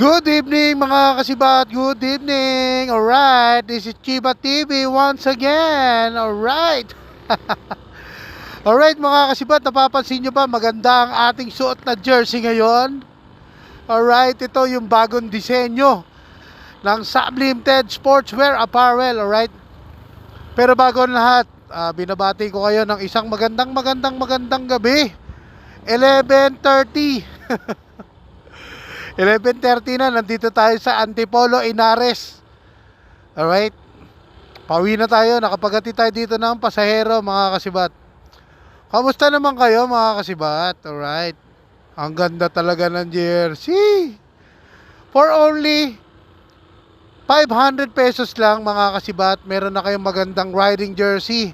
Good evening mga kasibat, good evening. Alright, this is Chiba TV once again. Alright. Alright mga kasibat, napapansin nyo ba maganda ang ating suot na jersey ngayon? Alright, ito yung bagong disenyo ng Sublimated Sportswear Apparel. Alright. Pero bago ang lahat, ah, binabati ko kayo ng isang magandang magandang magandang gabi. 11.30 11.30 na, nandito tayo sa Antipolo, Inares. Alright? Pauwi na tayo, nakapagati tayo dito ng pasahero, mga kasibat. Kamusta naman kayo, mga kasibat? Alright? Ang ganda talaga ng jersey. For only 500 pesos lang, mga kasibat, meron na kayong magandang riding jersey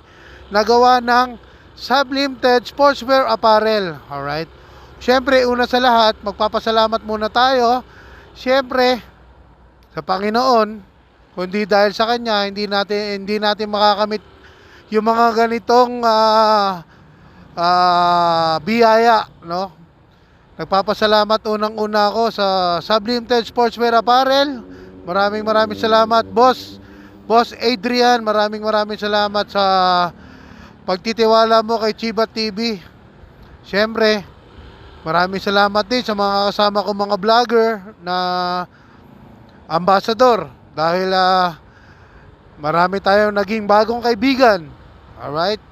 na gawa ng Sublimated Sportswear Apparel. Alright? Siyempre, una sa lahat, magpapasalamat muna tayo. Siyempre, sa Panginoon, kundi dahil sa Kanya, hindi natin, hindi natin makakamit yung mga ganitong ah, ah, biyaya, no? Nagpapasalamat unang-una ako sa Sublimated Sportswear Apparel. Maraming maraming salamat, boss. Boss Adrian, maraming maraming salamat sa pagtitiwala mo kay Chiba TV. Siyempre, maraming salamat din sa mga kasama ko mga vlogger na ambassador dahil ah, marami tayong naging bagong kaibigan. Alright?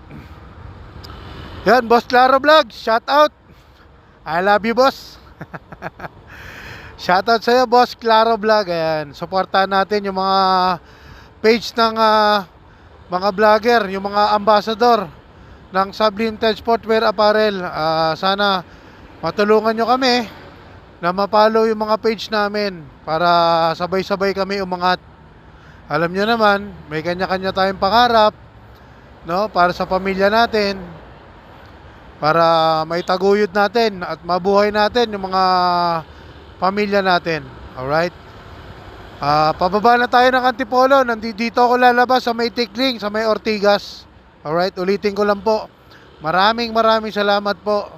Yan, Boss Claro Vlog, shout out. I love you, boss. shout out sa iyo, Boss Claro Vlog. Ayan, suportahan natin yung mga page ng ah, mga vlogger, yung mga ambassador ng Sublimated Sportwear Apparel. Ah, sana matulungan nyo kami na mapalo yung mga page namin para sabay-sabay kami umangat. Alam nyo naman, may kanya-kanya tayong pangarap no, para sa pamilya natin para maitaguyod natin at mabuhay natin yung mga pamilya natin. Alright? Ah, pababa na tayo ng Antipolo. Nandito ako lalabas sa may Tikling, sa may Ortigas. Alright, ulitin ko lang po. Maraming maraming salamat po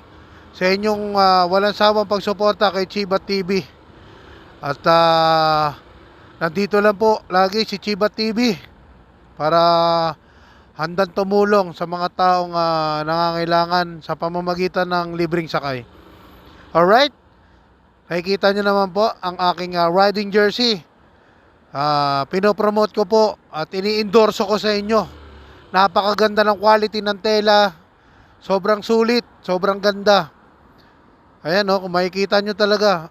sa inyong ah, walang sawang pagsuporta kay Chibat TV. At ah, nandito lang po lagi si Chibat TV para handang tumulong sa mga taong ah, nangangailangan sa pamamagitan ng libreng sakay. Alright? Nakikita nyo naman po ang aking ah, riding jersey. Ah, pinopromote ko po at ini-endorso ko sa inyo. Napakaganda ng quality ng tela. Sobrang sulit, sobrang ganda. Ayan oh, kung makikita nyo talaga.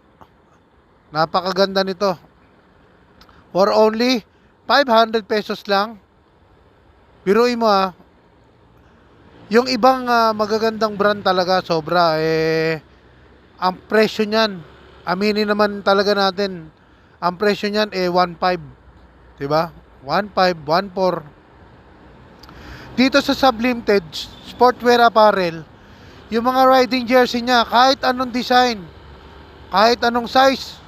Napakaganda nito. For only 500 pesos lang. Biruin mo ah. Yung ibang ah, magagandang brand talaga sobra eh ang presyo niyan. Aminin naman talaga natin. Ang presyo niyan eh 1.5. 'Di ba? 1.5, 1.4. Dito sa Sublimated Sportwear Apparel, yung mga riding jersey niya, kahit anong design, kahit anong size,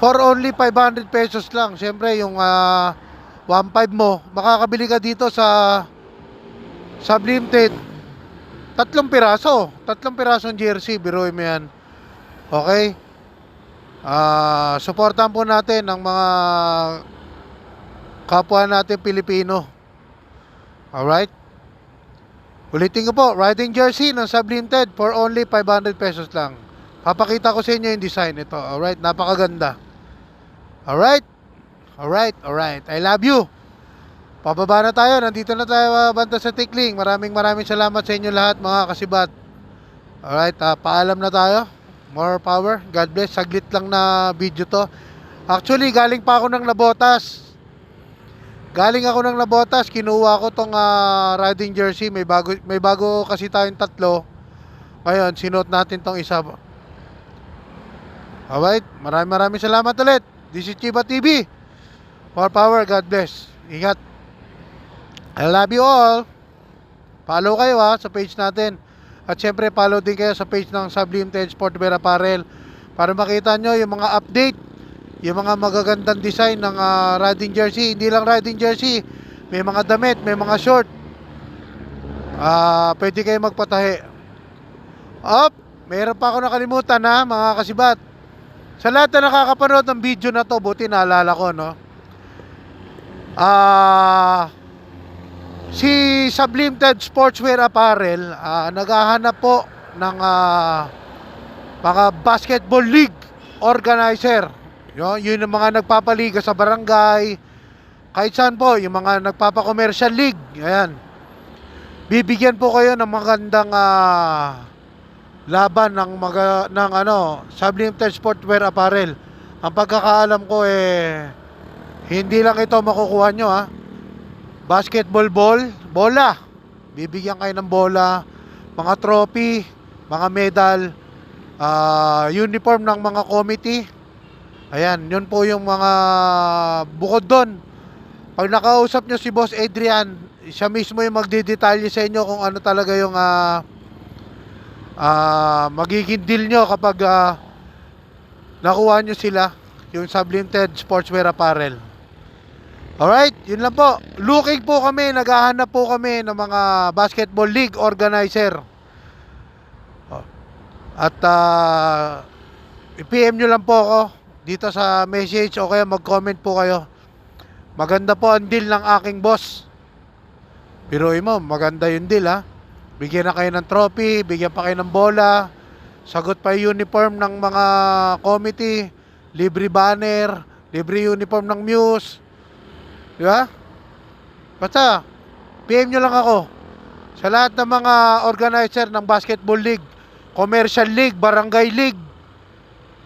for only 500 pesos lang. Siyempre, yung ah, 1.5 mo, makakabili ka dito sa Sublimated. Tatlong piraso. Tatlong pirasong jersey, biruin mo yan. Okay? Ah, suportahan po natin ang mga kapwa natin Pilipino. Alright? Ulitin ko po, riding jersey ng Sublimated for only 500 pesos lang. Papakita ko sa inyo yung design ito. Alright? Napakaganda. Alright? Alright, alright. I love you. Pababa na tayo. Nandito na tayo uh, banta sa Tikling. Maraming maraming salamat sa inyo lahat mga kasibat. Alright, ah, paalam na tayo. More power. God bless. Saglit lang na video to. Actually, galing pa ako ng Labotas. Galing ako ng Labotas. Kinuha ko tong ah, riding jersey. May bago, may bago kasi tayong tatlo. Ngayon, sinuot natin tong isa. Alright, maraming maraming salamat ulit. This is Chiba TV. More power. God bless. Ingat. I love you all. Follow kayo ha sa page natin. At syempre follow din kayo sa page ng Sublimated Sportwear Apparel para makita nyo yung mga update, yung mga magagandang design ng ah, riding jersey. Hindi lang riding jersey, may mga damit, may mga short. Ah, pwede kayo magpatahi. Up, meron pa ako nakalimutan ha mga kasibat. Sa lahat na nakakapanood ng video na to, buti naalala ko, no? Ah... si Sublime Ted Sportswear Apparel, ah, naghahanap po ng ah, mga basketball league organizer. Yun, yun ang mga nagpapaliga sa barangay, kahit saan po, yung mga nagpapa-commercial league. Ayan. Bibigyan po kayo ng magandang ah, laban ng mga ng ano, Sublime Ted Sportswear Apparel. Ang pagkakaalam ko eh hindi lang ito makukuha nyo ha. Basketball ball, bola. Bibigyan kayo ng bola, mga trophy, mga medal, ah, uniform ng mga committee. Ayan, yun po yung mga bukod doon. Pag nakausap nyo si Boss Adrian, siya mismo yung magdidetalye sa inyo kung ano talaga yung ah, ah, magiging deal nyo kapag ah, nakuha nyo sila, yung Sublime Ted Sportswear Apparel. Alright, yun lang po. Looking po kami, naghahanap po kami ng mga basketball league organizer. Oh. At ah, i-PM nyo lang po ako dito sa message o kaya mag-comment po kayo. Maganda po ang deal ng aking boss. Biruin mo, maganda yung deal ha. Bigyan na kayo ng trophy, bigyan pa kayo ng bola, sagot pa yung uniform ng mga committee, libre banner, libre uniform ng Muse. Di ba? Basta, PM nyo lang ako. Sa lahat ng mga organizer ng basketball league, commercial league, barangay league.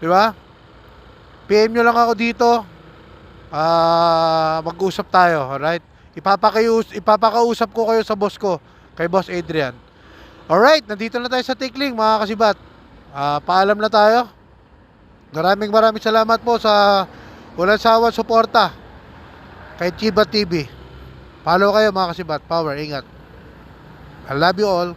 Di ba? PM nyo lang ako dito. Ah, mag-usap tayo, alright? Ipapakaus ipapakausap ko kayo sa boss ko, kay Boss Adrian. Alright, nandito na tayo sa Tikling, mga kasibat. Ah, paalam na tayo. Maraming maraming salamat po sa walang sawang suporta kay Chiba TV. Follow kayo mga kasibat. Power, ingat. I love you all.